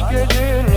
Kaç gecenin